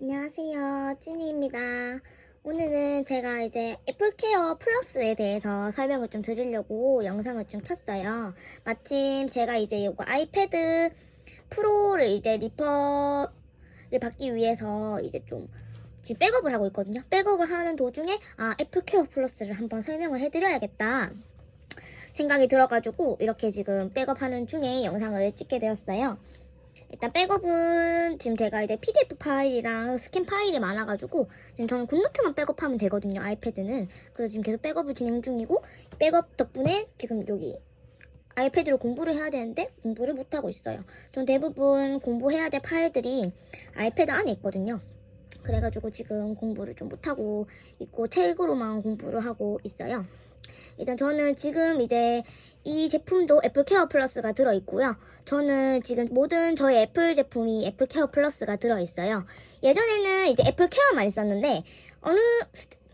안녕하세요. 찐이입니다. 오늘은 제가 이제 애플케어 플러스에 대해서 설명을 좀 드리려고 영상을 좀 켰어요. 마침 제가 이제 이거 아이패드 프로를 이제 리퍼를 받기 위해서 이제 좀 지금 백업을 하고 있거든요. 백업을 하는 도중에 아 애플케어 플러스를 한번 설명을 해드려야겠다. 생각이 들어가지고 이렇게 지금 백업하는 중에 영상을 찍게 되었어요. 일단 백업은 지금 제가 이제 PDF 파일이랑 스캔 파일이 많아가지고 지금 저는 굿노트만 백업하면 되거든요 아이패드는. 그래서 지금 계속 백업을 진행 중이고 백업 덕분에 지금 여기 아이패드로 공부를 해야 되는데 공부를 못하고 있어요. 전 대부분 공부해야 될 파일들이 아이패드 안에 있거든요. 그래가지고 지금 공부를 좀 못하고 있고 책으로만 공부를 하고 있어요 일단 저는 지금 이제 이 제품도 애플 케어 플러스가 들어있고요. 저는 지금 모든 저희 애플 제품이 애플 케어 플러스가 들어있어요. 예전에는 이제 애플 케어만 있었는데 어느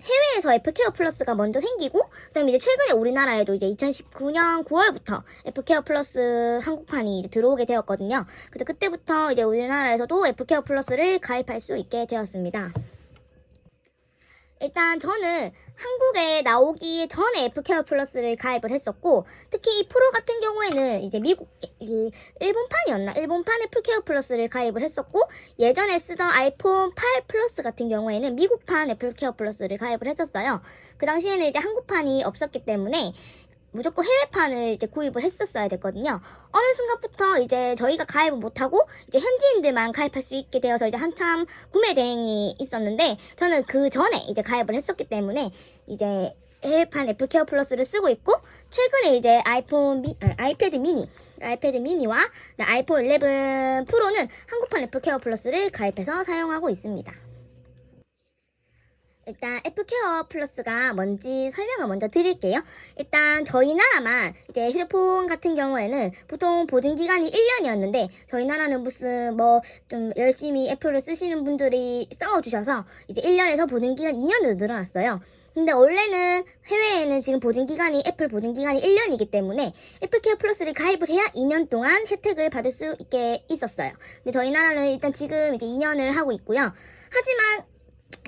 해외에서 애플 케어 플러스가 먼저 생기고 그다음에 이제 최근에 우리나라에도 이제 2019년 9월부터 애플 케어 플러스 한국판이 이제 들어오게 되었거든요. 그래서 그때부터 이제 우리나라에서도 애플 케어 플러스를 가입할 수 있게 되었습니다. 일단 저는 한국에 나오기 전에 애플케어 플러스를 가입을 했었고 특히 이 프로 같은 경우에는 이제 미국 이 일본판이었나 일본판 애플케어 플러스를 가입을 했었고 예전에 쓰던 아이폰 8 플러스 같은 경우에는 미국판 애플케어 플러스를 가입을 했었어요. 그 당시에는 이제 한국판이 없었기 때문에 무조건 해외판을 이제 구입을 했었어야 됐거든요. 어느 순간부터 이제 저희가 가입을 못하고 이제 현지인들만 가입할 수 있게 되어서 이제 한참 구매 대행이 있었는데 저는 그 전에 이제 가입을 했었기 때문에 이제 해외판 애플케어 플러스를 쓰고 있고 최근에 이제 아이폰 미, 아, 아이패드 미니 아이패드 미니와 아이폰 11 프로는 한국판 애플케어 플러스를 가입해서 사용하고 있습니다. 일단 애플케어 플러스가 뭔지 설명을 먼저 드릴게요. 일단 저희 나라만 이제 휴대폰 같은 경우에는 보통 보증 기간이 1년이었는데 저희 나라는 무슨 뭐 좀 열심히 애플을 쓰시는 분들이 싸워 주셔서 이제 1년에서 보증 기간 2년으로 늘어났어요. 근데 원래는 해외에는 지금 보증 기간이 애플 보증 기간이 1년이기 때문에 애플케어 플러스를 가입을 해야 2년 동안 혜택을 받을 수 있게 있었어요. 근데 저희 나라는 일단 지금 이제 2년을 하고 있고요. 하지만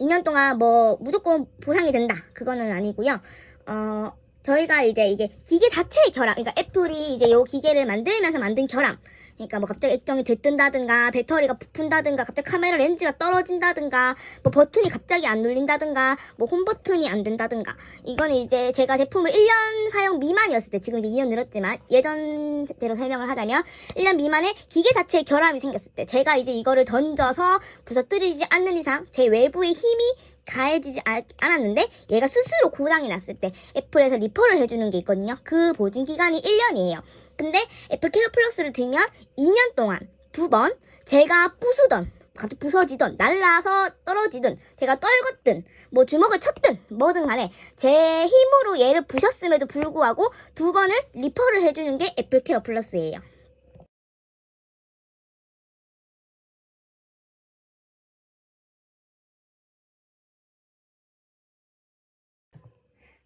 2년 동안 뭐 무조건 보상이 된다. 그거는 아니고요. 어, 저희가 이제 이게 기계 자체의 결함, 그러니까 애플이 이제 요 기계를 만들면서 만든 결함. 그러니까 뭐 갑자기 액정이 들뜬다든가 배터리가 부푼다든가 갑자기 카메라 렌즈가 떨어진다든가 뭐 버튼이 갑자기 안 눌린다든가 뭐 홈 버튼이 안 된다든가. 이거는 이제 제가 제품을 1년 사용 미만이었을 때 지금 이제 2년 늘었지만 예전대로 설명을 하자면 1년 미만의 기계 자체의 결함이 생겼을 때 제가 이제 이거를 던져서 부서뜨리지 않는 이상 제 외부의 힘이 가해지지 아- 않았는데 얘가 스스로 고장이 났을 때 애플에서 리퍼를 해주는 게 있거든요. 그 보증 기간이 1년이에요. 근데 애플 케어 플러스를 들면 2년 동안 두 번 제가 부수던 갑자기 부서지던 날라서 떨어지든 제가 떨궜든 뭐 주먹을 쳤든 뭐든 간에 제 힘으로 얘를 부셨음에도 불구하고 두 번을 리퍼를 해주는 게 애플 케어 플러스예요.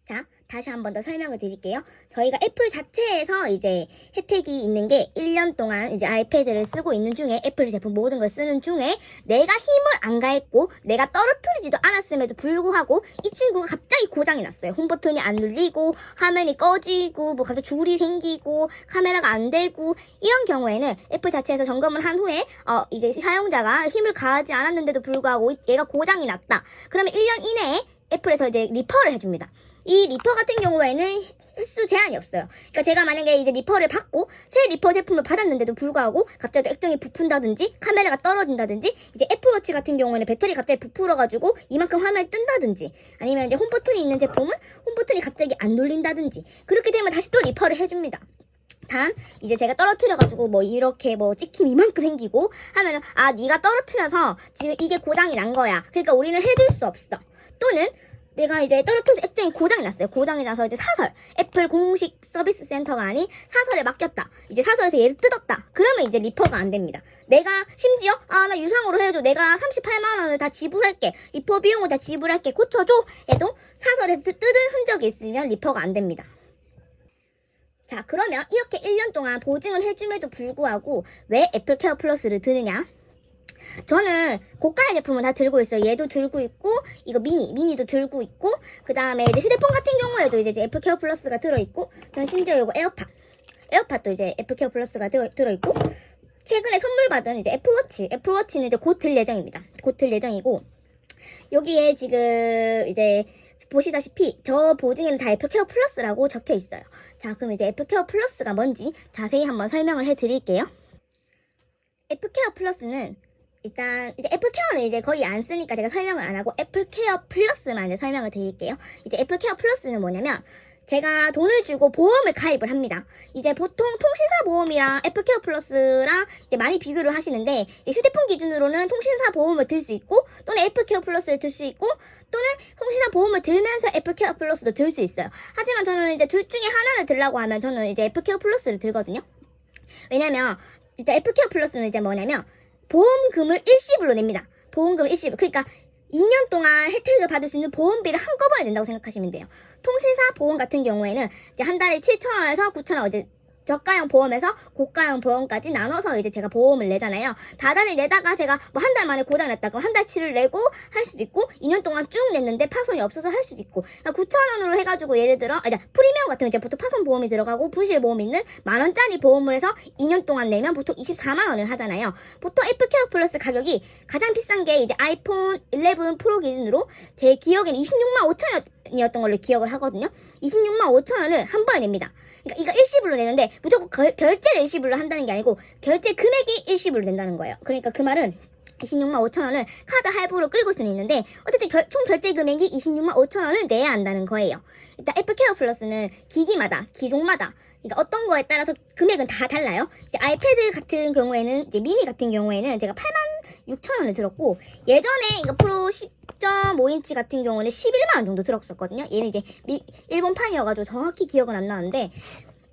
자, 다시 한 번 더 설명을 드릴게요. 저희가 애플 자체에서 이제 혜택이 있는 게 1년 동안 이제 아이패드를 쓰고 있는 중에 애플 제품 모든 걸 쓰는 중에 내가 힘을 안 가했고 내가 떨어뜨리지도 않았음에도 불구하고 이 친구가 갑자기 고장이 났어요. 홈 버튼이 안 눌리고 화면이 꺼지고 뭐 갑자기 줄이 생기고 카메라가 안 되고 이런 경우에는 애플 자체에서 점검을 한 후에 어 이제 사용자가 힘을 가하지 않았는데도 불구하고 얘가 고장이 났다. 그러면 1년 이내에 애플에서 이제 리퍼를 해줍니다. 이 리퍼 같은 경우에는 횟수 제한이 없어요. 그러니까 제가 만약에 이제 리퍼를 받고 새 리퍼 제품을 받았는데도 불구하고 갑자기 액정이 부푼다든지 카메라가 떨어진다든지 이제 애플워치 같은 경우에는 배터리 갑자기 부풀어가지고 이만큼 화면이 뜬다든지 아니면 이제 홈 버튼이 있는 제품은 홈 버튼이 갑자기 안 눌린다든지 그렇게 되면 다시 또 리퍼를 해줍니다. 단 이제 제가 떨어뜨려가지고 뭐 이렇게 뭐 찍힘 이만큼 생기고 하면은 아 네가 떨어뜨려서 지금 이게 고장이 난 거야. 그러니까 우리는 해줄 수 없어. 또는 내가 이제 떨어뜨려서 액정이 고장이 났어요. 고장이 나서 이제 사설, 애플 공식 서비스 센터가 아닌 사설에 맡겼다. 이제 사설에서 얘를 뜯었다. 그러면 이제 리퍼가 안 됩니다. 내가 심지어 아 나 유상으로 해줘. 내가 38만 원을 다 지불할게. 리퍼 비용을 다 지불할게. 고쳐줘. 해도 사설에서 뜯은 흔적이 있으면 리퍼가 안 됩니다. 자, 그러면 이렇게 1년 동안 보증을 해줌에도 불구하고 왜 애플 케어 플러스를 드느냐? 저는 고가의 제품은 다 들고 있어요. 얘도 들고 있고, 이거 미니, 미니도 들고 있고, 그 다음에 이제 휴대폰 같은 경우에도 이제 애플 케어 플러스가 들어있고, 저는 심지어 이거 에어팟, 에어팟도 이제 애플 케어 플러스가 들어, 들어있고, 최근에 선물 받은 이제 애플워치, 애플워치는 이제 곧 들 예정입니다. 곧 들 예정이고, 여기에 지금 이제 보시다시피 저 보증에는 다 애플 케어 플러스라고 적혀 있어요. 자, 그럼 이제 애플 케어 플러스가 뭔지 자세히 한번 설명을 해 드릴게요. 애플 케어 플러스는 일단 이제 애플케어는 이제 거의 안 쓰니까 제가 설명을 안 하고 애플케어 플러스만 이제 설명을 드릴게요. 이제 애플케어 플러스는 뭐냐면 제가 돈을 주고 보험을 가입을 합니다. 이제 보통 통신사 보험이랑 애플케어 플러스랑 이제 많이 비교를 하시는데 휴대폰 기준으로는 통신사 보험을 들 수 있고 또는 애플케어 플러스를 들 수 있고 또는 통신사 보험을 들면서 애플케어 플러스도 들 수 있어요. 하지만 저는 이제 둘 중에 하나를 들라고 하면 저는 이제 애플케어 플러스를 들거든요. 왜냐면 이제 애플케어 플러스는 이제 뭐냐면 보험금을 일시불로 냅니다. 보험금을 일시불. 그러니까 2년 동안 혜택을 받을 수 있는 보험비를 한꺼번에 낸다고 생각하시면 돼요. 통신사 보험 같은 경우에는 이제 한 달에 7,000원에서 9,000원 이제 저가형 보험에서 고가형 보험까지 나눠서 이제 제가 보험을 내잖아요. 다달이 내다가 제가 뭐 한 달 만에 고장 났다 그럼 한 달치를 내고 할 수도 있고 2년 동안 쭉 냈는데 파손이 없어서 할 수도 있고 9,000원으로 해가지고 예를 들어 아니 프리미엄 같은 거 이제 보통 파손 보험이 들어가고 부실 보험이 있는 만 원짜리 보험을 해서 2년 동안 내면 보통 24만 원을 하잖아요. 보통 애플케어 플러스 가격이 가장 비싼 게 이제 아이폰 11 프로 기준으로 제 기억에는 26만 5천 원이었던 걸로 기억을 하거든요. 26만 5천 원을 한 번에 냅니다. 그러니까 이거 일시불로 내는데 무조건 결, 결제를 일시불로 한다는 게 아니고 결제 금액이 일시불로 낸다는 거예요. 그러니까 그 말은 26만 5천 원을 카드 할부로 끌고 수는 있는데 어쨌든 결- 총 결제 금액이 26만 5천 원을 내야 한다는 거예요. 일단 애플케어 플러스는 기기마다 기종마다 그러니까 어떤 거에 따라서 금액은 다 달라요. 이제 아이패드 같은 경우에는 이제 미니 같은 경우에는 제가 8만 6천 원을 들었고 예전에 이거 프로 10.5인치 같은 경우는 11만 원 정도 들었었거든요. 얘는 이제 미- 일본판이어가지고 정확히 기억은 안 나는데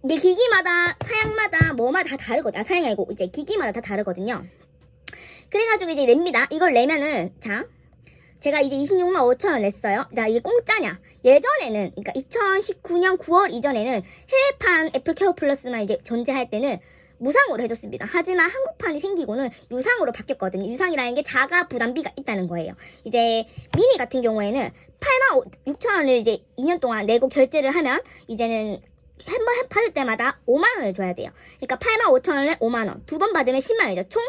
이게 기기마다 사양마다 뭐마다 다 다르거든요. 아, 사양이 아니고 이제 기기마다 다 다르거든요. 그래가지고 이제 냅니다. 이걸 내면은 자 제가 이제 26만 5천 원 냈어요. 자 이게 공짜냐? 예전에는 그러니까 2019년 9월 이전에는 해외판 애플 케어 플러스만 이제 전제할 때는 무상으로 해줬습니다. 하지만 한국판이 생기고는 유상으로 바뀌었거든요. 유상이라는 게 자가 부담비가 있다는 거예요. 이제 미니 같은 경우에는 8만 6천 원을 이제 2년 동안 내고 결제를 하면 이제는 한 번 받을 때마다 5만 원을 줘야 돼요. 그러니까 8만 5천 원에 5만 원. 두 번 받으면 10만 원이죠. 총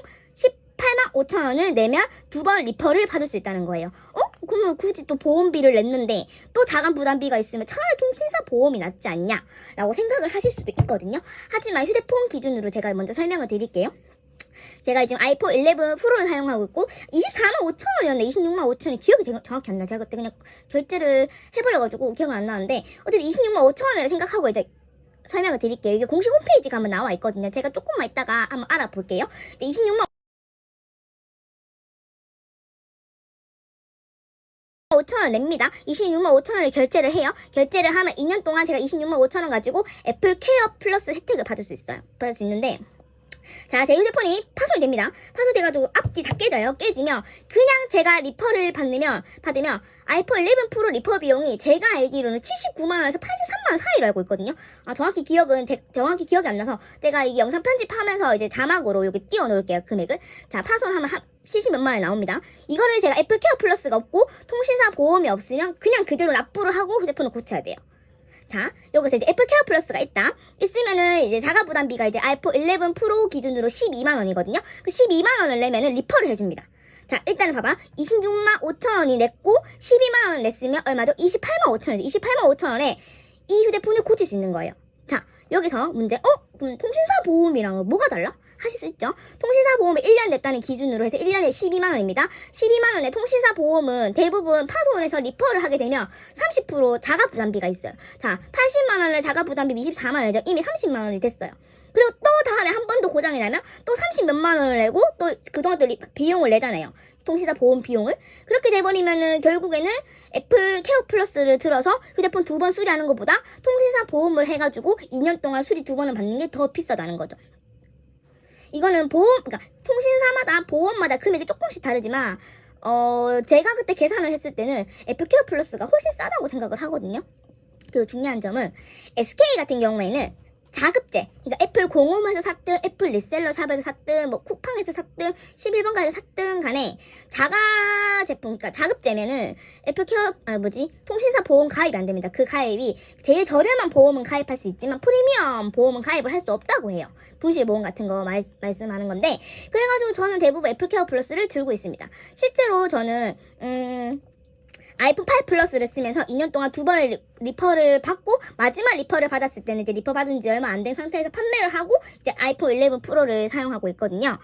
18만 5천 원을 내면 두 번 리퍼를 받을 수 있다는 거예요. 어? 그러면 굳이 또 보험비를 냈는데 또 자간 부담비가 있으면 차라리 통신사 보험이 낫지 않냐? 라고 생각을 하실 수도 있거든요. 하지만 휴대폰 기준으로 제가 먼저 설명을 드릴게요. 제가 지금 아이폰 11 프로를 사용하고 있고 24만 5천 원이었네 26만 5천 원이 기억이 정- 정확히 안 나. 제가 그때 그냥 결제를 해버려가지고 기억은 안 나는데 어쨌든 26만 5천 원을 생각하고 이제 설명을 드릴게요. 이게 공식 홈페이지가 한번 나와 있거든요. 제가 조금만 이따가 한번 알아볼게요. 26만 5천원 냅니다. 26만 5천원을 결제를 해요. 결제를 하면 2년 동안 제가 26만 5천원 가지고 애플 케어 플러스 혜택을 받을 수 있어요. 받을 수 있는데 자, 제 휴대폰이 파손이 됩니다. 파손돼가지고 앞뒤 다 깨져요. 깨지면 그냥 제가 리퍼를 받으면 받으면 아이폰 11 프로 리퍼 비용이 제가 알기로는 79만 원에서 83만 원 사이로 알고 있거든요. 아, 정확히 기억은 제- 정확히 기억이 안 나서 제가 이 영상 편집하면서 이제 자막으로 여기 띄워 놓을게요. 금액을. 자, 파손하면 한 70 몇만 원이 나옵니다. 이거를 제가 애플 케어 플러스가 없고 통신사 보험이 없으면 그냥 그대로 납부를 하고 휴대폰을 고쳐야 돼요. 자, 여기서 이제 애플 케어 플러스가 있다. 있으면은 이제 자가 부담비가 이제 아이폰 11 프로 기준으로 12만 원이거든요. 그 12만 원을 내면은 리퍼를 해줍니다. 자, 일단은 봐봐. 26만 5천 원이 냈고 12만 원을 냈으면 얼마죠? 28만 5천 원이죠. 28만 5천 원에 이 휴대폰을 고칠 수 있는 거예요. 자, 여기서 문제, 어? 그럼 통신사 보험이랑 뭐가 달라? 하실 수 있죠. 통신사 보험을 1년 냈다는 기준으로 해서 1년에 12만 원입니다. 12만 원의 통신사 보험은 대부분 파손해서 리퍼를 하게 되면 30% 자가 부담비가 있어요. 자, 80만 원을 자가 부담비 24만 원이죠. 이미 30만 원이 됐어요. 그리고 또 다음에 한 번 더 고장이 나면 또 30 몇만 원을 내고 또 그동안 또 리- 비용을 내잖아요. 통신사 보험 비용을. 그렇게 돼버리면은 결국에는 애플 케어 플러스를 들어서 휴대폰 두 번 수리하는 것보다 통신사 보험을 해가지고 2년 동안 수리 두 번을 받는 게 더 비싸다는 거죠. 이거는 보험, 그러니까 통신사마다 보험마다 금액이 조금씩 다르지만 어 제가 그때 계산을 했을 때는 애플케어 플러스가 훨씬 싸다고 생각을 하거든요. 그 중요한 점은 SK 같은 경우에는 자급제. 그러니까 애플 공홈에서 샀든 애플 리셀러 샵에서 샀든 뭐 쿠팡에서 샀든 11번가에서 샀든 간에 자가 제품 그러니까 자급제면은 애플 케어 아 뭐지? 통신사 보험 가입이 안 됩니다. 그 가입이 제일 저렴한 보험은 가입할 수 있지만 프리미엄 보험은 가입을 할 수 없다고 해요. 분실 보험 같은 거 말, 말씀하는 건데 그래 가지고 저는 대부분 애플 케어 플러스를 들고 있습니다. 실제로 저는 음 아이폰 8 플러스를 쓰면서 2년 동안 두 번의 리- 리퍼를 받고 마지막 리퍼를 받았을 때는 이제 리퍼 받은 지 얼마 안 된 상태에서 판매를 하고 이제 아이폰 11 프로를 사용하고 있거든요.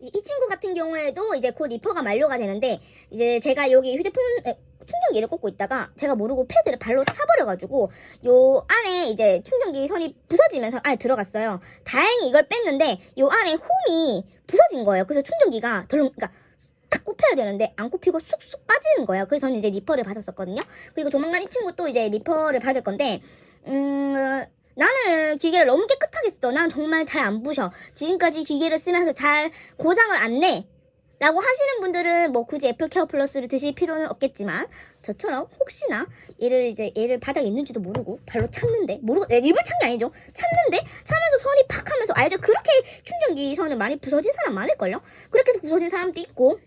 이, 이 친구 같은 경우에도 이제 곧 리퍼가 만료가 되는데 이제 제가 여기 휴대폰 에, 충전기를 꽂고 있다가 제가 모르고 패드를 발로 차버려가지고 요 안에 이제 충전기 선이 부서지면서 안에 들어갔어요. 다행히 이걸 뺐는데 요 안에 홈이 부서진 거예요. 그래서 충전기가 덜 그러니까 딱 꼽혀야 되는데 안 꼽히고 쑥쑥 빠지는 거예요. 그래서 저는 이제 리퍼를 받았었거든요. 그리고 조만간 이 친구 또 이제 리퍼를 받을 건데 음 나는 기계를 너무 깨끗하게 써. 난 정말 잘 안 부셔. 지금까지 기계를 쓰면서 잘 고장을 안 내. 라고 하시는 분들은 뭐 굳이 애플 케어 플러스를 드실 필요는 없겠지만 저처럼 혹시나 얘를 이제 얘를 바닥에 있는지도 모르고 발로 찼는데 모르고 내 일부러 찬게 아니죠 찼는데 차면서 선이 팍 하면서 알죠 그렇게 충전기 선을 많이 부서진 사람 많을걸요 그렇게 해서 부서진 사람도 있고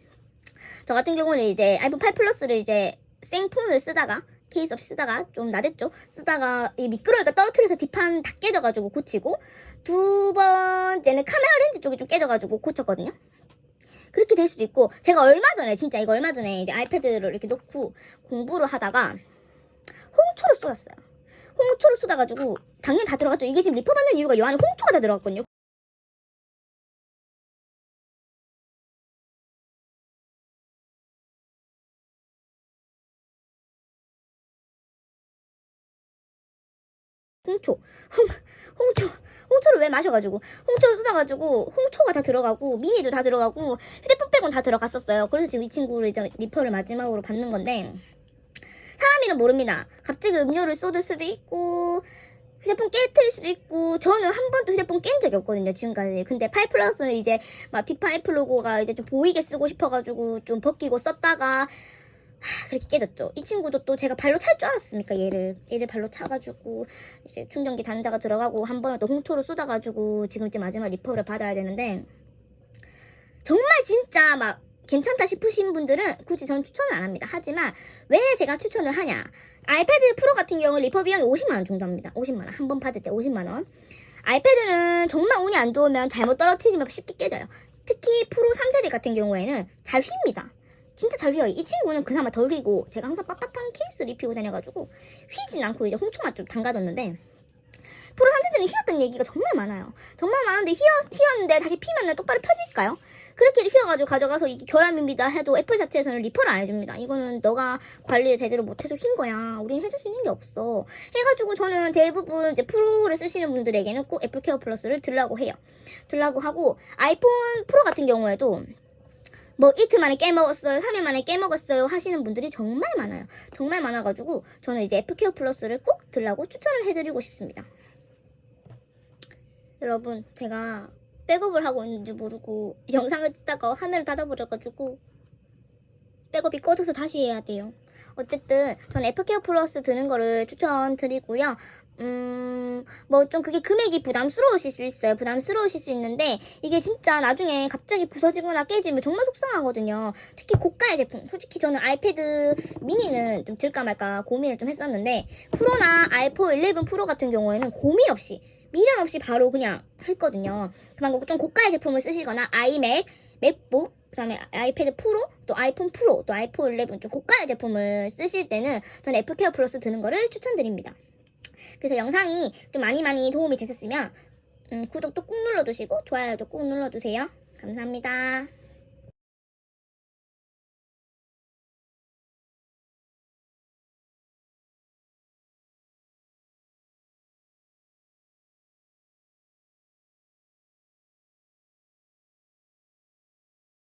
저 같은 경우는 이제 아이폰 8 플러스를 이제 생폰을 쓰다가 케이스 없이 쓰다가 좀 나댔죠. 쓰다가 이 미끄러니까 떨어뜨려서 뒷판 다 깨져가지고 고치고 두 번째는 카메라 렌즈 쪽이 좀 깨져가지고 고쳤거든요. 그렇게 될 수도 있고 제가 얼마 전에 진짜 이거 얼마 전에 이제 아이패드를 이렇게 놓고 공부를 하다가 홍초를 쏟았어요. 홍초를 쏟아가지고 당연히 다 들어갔죠. 이게 지금 리퍼 받는 이유가 요 안에 홍초가 다 들어갔거든요. 홍초. 홍, 홍초. 홍초를 왜 마셔가지고. 홍초를 쏟아가지고, 홍초가 다 들어가고, 미니도 다 들어가고, 휴대폰 빼곤 다 들어갔었어요. 그래서 지금 이 친구를 이제 리퍼를 마지막으로 받는 건데, 사람 이름 모릅니다. 갑자기 음료를 쏟을 수도 있고, 휴대폰 깨뜨릴 수도 있고, 저는 한 번도 휴대폰 깬 적이 없거든요, 지금까지. 근데 8 플러스는 이제, 막 뒷판 애플 로고가 이제 좀 보이게 쓰고 싶어가지고, 좀 벗기고 썼다가, 하, 그렇게 깨졌죠. 이 친구도 또 제가 발로 찰 줄 알았습니까? 얘를 얘를 발로 차가지고 이제 충전기 단자가 들어가고 한 번에 또 홍초를 쏟아가지고 지금 이제 마지막 리퍼를 받아야 되는데 정말 진짜 막 괜찮다 싶으신 분들은 굳이 전 추천을 안 합니다. 하지만 왜 제가 추천을 하냐? 아이패드 프로 같은 경우는 리퍼 비용이 50만 원 정도 합니다. 50만 원. 한 번 받을 때 50만 원. 아이패드는 정말 운이 안 좋으면 잘못 떨어뜨리면 쉽게 깨져요. 특히 프로 3세대 같은 경우에는 잘 휩니다. 진짜 잘 휘어요. 이 친구는 그나마 덜 휘고 제가 항상 빳빳한 케이스를 입히고 다녀가지고 휘진 않고 이제 홍초만 좀 담가뒀는데 프로 3세대는 휘었던 얘기가 정말 많아요. 정말 많은데 휘어, 휘었는데 다시 피면 똑바로 펴질까요? 그렇게 휘어가지고 가져가서 이게 결함입니다 해도 애플 자체에서는 리퍼를 안 해줍니다. 이거는 너가 관리를 제대로 못해서 휜 거야. 우린 해줄 수 있는 게 없어. 해가지고 저는 대부분 이제 프로를 쓰시는 분들에게는 꼭 애플 케어 플러스를 들라고 해요. 들라고 하고 아이폰 프로 같은 경우에도 뭐 이틀 만에 깨먹었어요, 3일 만에 깨먹었어요 하시는 분들이 정말 많아요. 정말 많아가지고 저는 이제 애플케어 플러스를 꼭 들라고 추천을 해드리고 싶습니다. 여러분, 제가 백업을 하고 있는지 모르고 영상을 찍다가 화면을 닫아버려가지고 백업이 꺼져서 다시 해야 돼요. 어쨌든 전 애플케어 플러스 드는 거를 추천드리고요. 음, 뭐 좀 그게 금액이 부담스러우실 수 있어요. 부담스러우실 수 있는데 이게 진짜 나중에 갑자기 부서지거나 깨지면 정말 속상하거든요. 특히 고가의 제품. 솔직히 저는 아이패드 미니는 좀 들까 말까 고민을 좀 했었는데 프로나 아이폰 11 프로 같은 경우에는 고민 없이 미련 없이 바로 그냥 했거든요. 그만 좀 고가의 제품을 쓰시거나 아이맥, 맥북, 그 다음에 아이패드 프로, 또 아이폰 프로, 또 아이폰 11 좀 고가의 제품을 쓰실 때는 저는 애플케어 플러스 드는 거를 추천드립니다. 그래서 영상이 좀 많이 많이 도움이 되셨으면 음, 구독도 꾹 눌러주시고 좋아요도 꾹 눌러주세요. 감사합니다.